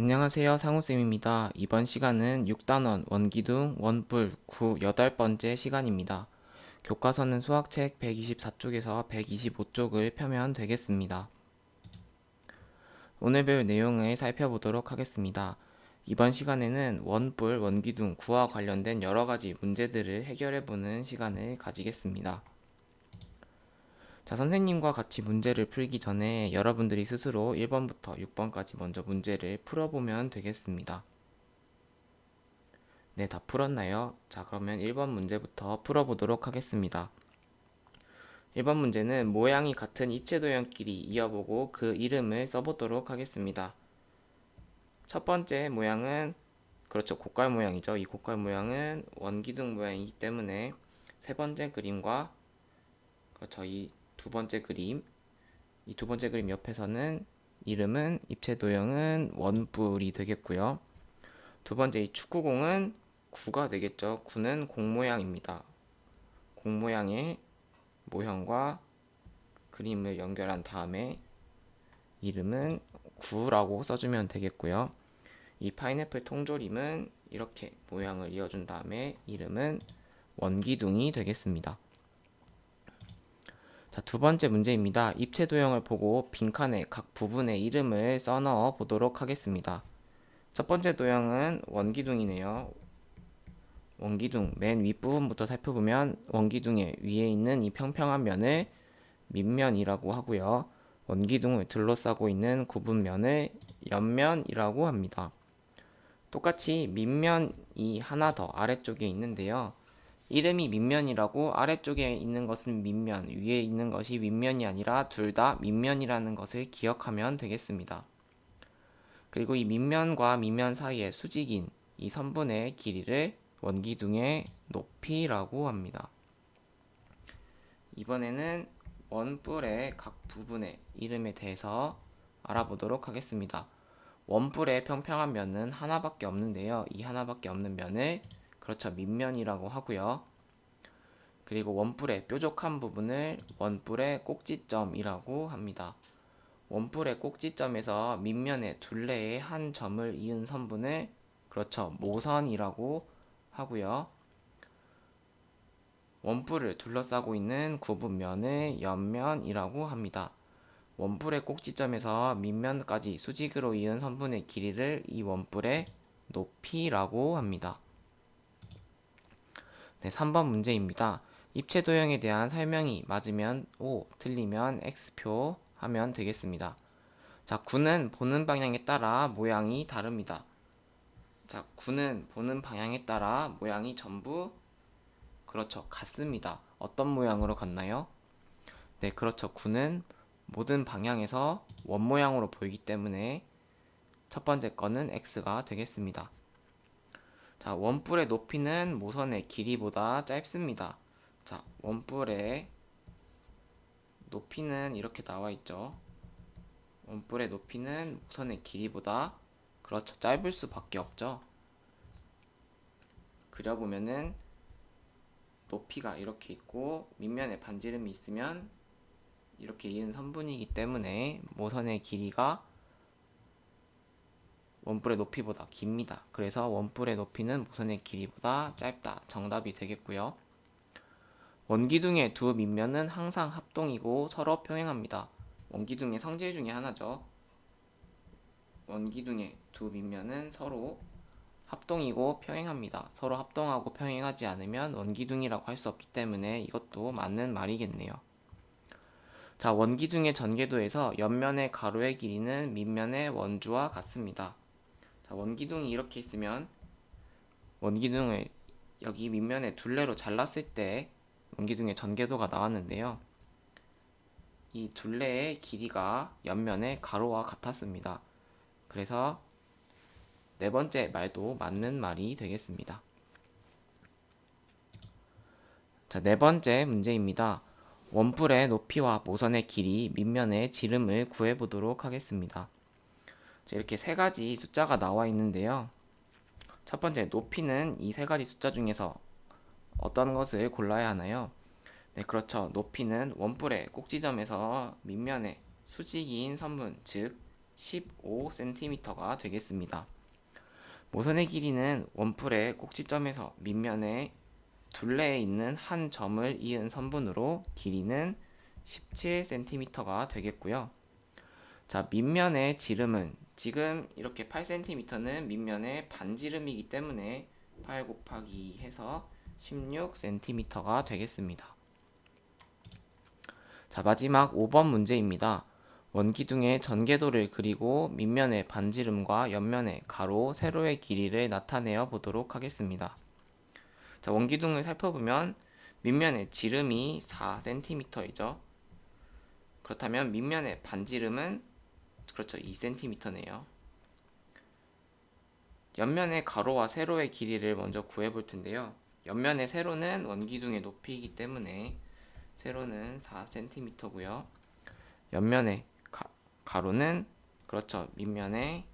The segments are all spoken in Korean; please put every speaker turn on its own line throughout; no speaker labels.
안녕하세요. 상우쌤입니다. 이번 시간은 6단원 원기둥 원뿔 9 8번째 시간입니다. 교과서는 수학책 124쪽에서 125쪽을 펴면 되겠습니다. 오늘 배울 내용을 살펴보도록 하겠습니다. 이번 시간에는 원뿔, 원기둥, 구와 관련된 여러 가지 문제들을 해결해보는 시간을 가지겠습니다. 자, 선생님과 같이 문제를 풀기 전에 여러분들이 스스로 1번부터 6번까지 먼저 문제를 풀어보면 되겠습니다. 네, 다 풀었나요? 자, 그러면 1번 문제부터 풀어보도록 하겠습니다. 1번 문제는 모양이 같은 입체 도형끼리 이어보고 그 이름을 써보도록 하겠습니다. 첫 번째 모양은 그렇죠. 곡갈 모양이죠. 이 곡갈 모양은 원기둥 모양이기 때문에 세 번째 그림과 그렇죠. 이 두 번째 그림 이 두 번째 그림 옆에서는 이름은 입체 도형은 원뿔이 되겠고요. 두 번째 이 축구공은 구가 되겠죠. 구는 공 모양입니다. 공 모양의 모형과 그림을 연결한 다음에 이름은 구라고 써주면 되겠고요. 이 파인애플 통조림은 이렇게 모양을 이어준 다음에 이름은 원기둥이 되겠습니다. 자, 두 번째 문제입니다. 입체 도형을 보고 빈칸에 각 부분의 이름을 써 넣어 보도록 하겠습니다. 첫 번째 도형은 원기둥이네요. 원기둥 맨 윗부분부터 살펴보면 원기둥의 위에 있는 이 평평한 면을 밑면이라고 하고요. 원기둥을 둘러싸고 있는 구분면을 옆면이라고 합니다. 똑같이 밑면이 하나 더 아래쪽에 있는데요. 이름이 밑면이라고 아래쪽에 있는 것은 밑면, 위에 있는 것이 윗면이 아니라 둘 다 밑면이라는 것을 기억하면 되겠습니다. 그리고 이 밑면과 밑면 사이의 수직인 이 선분의 길이를 원기둥의 높이라고 합니다. 이번에는 원뿔의 각 부분의 이름에 대해서 알아보도록 하겠습니다. 원뿔의 평평한 면은 하나밖에 없는데요. 이 하나밖에 없는 면을 그렇죠. 밑면이라고 하고요. 그리고 원뿔의 뾰족한 부분을 원뿔의 꼭지점이라고 합니다. 원뿔의 꼭지점에서 밑면의 둘레의 한 점을 이은 선분을 그렇죠. 모선이라고 하고요. 원뿔을 둘러싸고 있는 구분면을 옆면이라고 합니다. 원뿔의 꼭지점에서 밑면까지 수직으로 이은 선분의 길이를 이 원뿔의 높이라고 합니다. 네, 3번 문제입니다. 입체 도형에 대한 설명이 맞으면 O, 틀리면 X표 하면 되겠습니다. 자, 9는 보는 방향에 따라 모양이 다릅니다. 자, 9는 보는 방향에 따라 모양이 전부 그렇죠. 같습니다. 어떤 모양으로 같나요? 네, 그렇죠. 9는 모든 방향에서 원 모양으로 보이기 때문에 첫 번째 거는 X가 되겠습니다. 자, 원뿔의 높이는 모선의 길이보다 짧습니다. 자, 원뿔의 높이는 이렇게 나와 있죠. 원뿔의 높이는 모선의 길이보다 그렇죠. 짧을 수밖에 없죠. 그려보면은 높이가 이렇게 있고 밑면에 반지름이 있으면 이렇게 이은 선분이기 때문에 모선의 길이가 원뿔의 높이보다 깁니다. 그래서 원뿔의 높이는 모선의 길이보다 짧다. 정답이 되겠고요. 원기둥의 두 밑면은 항상 합동이고 서로 평행합니다. 원기둥의 성질 중에 하나죠. 원기둥의 두 밑면은 서로 합동이고 평행합니다. 서로 합동하고 평행하지 않으면 원기둥이라고 할 수 없기 때문에 이것도 맞는 말이겠네요. 자, 원기둥의 전개도에서 옆면의 가로의 길이는 밑면의 원주와 같습니다. 자, 원기둥이 이렇게 있으면 원기둥을 여기 밑면에 둘레로 잘랐을 때 원기둥의 전개도가 나왔는데요. 이 둘레의 길이가 옆면의 가로와 같았습니다. 그래서 네 번째 말도 맞는 말이 되겠습니다. 자, 네 번째 문제입니다. 원뿔의 높이와 모선의 길이, 밑면의 지름을 구해보도록 하겠습니다. 자, 이렇게 세 가지 숫자가 나와 있는데요. 첫 번째, 높이는 이 세 가지 숫자 중에서 어떤 것을 골라야 하나요? 네, 그렇죠. 높이는 원뿔의 꼭지점에서 밑면의 수직인 선분, 즉 15cm가 되겠습니다. 모선의 길이는 원풀의 꼭지점에서 밑면에 둘레에 있는 한 점을 이은 선분으로 길이는 17cm가 되겠고요. 자, 밑면의 지름은 지금 이렇게 8cm는 밑면의 반지름이기 때문에 8 곱하기 해서 16cm가 되겠습니다. 자, 마지막 5번 문제입니다. 원기둥의 전개도를 그리고 밑면의 반지름과 옆면의 가로, 세로의 길이를 나타내어 보도록 하겠습니다. 자, 원기둥을 살펴보면 밑면의 지름이 4cm이죠. 그렇다면 밑면의 반지름은 그렇죠. 2cm네요. 옆면의 가로와 세로의 길이를 먼저 구해 볼 텐데요. 옆면의 세로는 원기둥의 높이이기 때문에 세로는 4cm고요. 옆면의 가, 가로는 그렇죠. 밑면의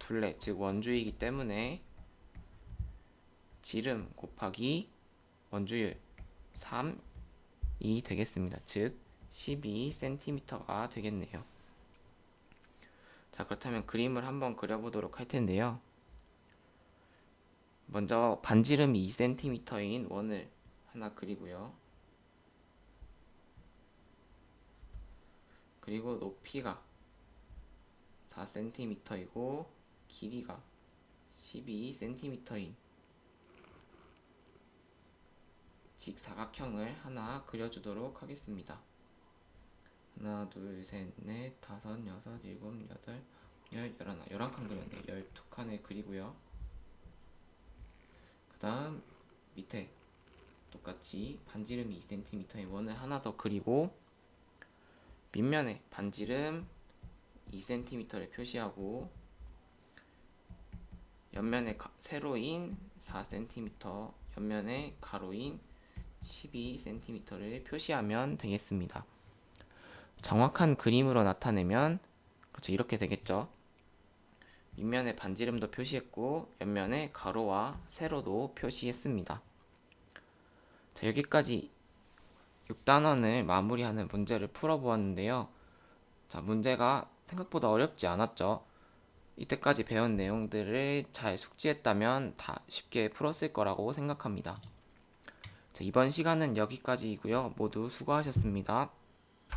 둘레 즉 원주이기 때문에 지름 곱하기 원주율 3이 되겠습니다. 즉 12cm가 되겠네요. 자, 그렇다면 그림을 한번 그려보도록 할 텐데요. 먼저 반지름이 2cm인 원을 하나 그리고요. 그리고 높이가 4cm이고 길이가 12cm인 직사각형을 하나 그려주도록 하겠습니다. 하나, 둘, 셋, 넷, 다섯, 여섯, 일곱, 여덟, 열, 열하나, 열한 칸 그렸네. 열두 칸을 그리고요. 그 다음 밑에 똑같이 반지름이 2cm의 원을 하나 더 그리고 밑면에 반지름 2cm를 표시하고 옆면에 가, 세로인 4cm, 옆면에 가로인 12cm를 표시하면 되겠습니다. 정확한 그림으로 나타내면 그렇죠 이렇게 되겠죠. 밑면에 반지름도 표시했고 옆면에 가로와 세로도 표시했습니다. 자, 여기까지 6단원을 마무리하는 문제를 풀어보았는데요. 자, 문제가 생각보다 어렵지 않았죠. 이때까지 배운 내용들을 잘 숙지했다면 다 쉽게 풀었을 거라고 생각합니다. 자, 이번 시간은 여기까지이고요. 모두 수고하셨습니다.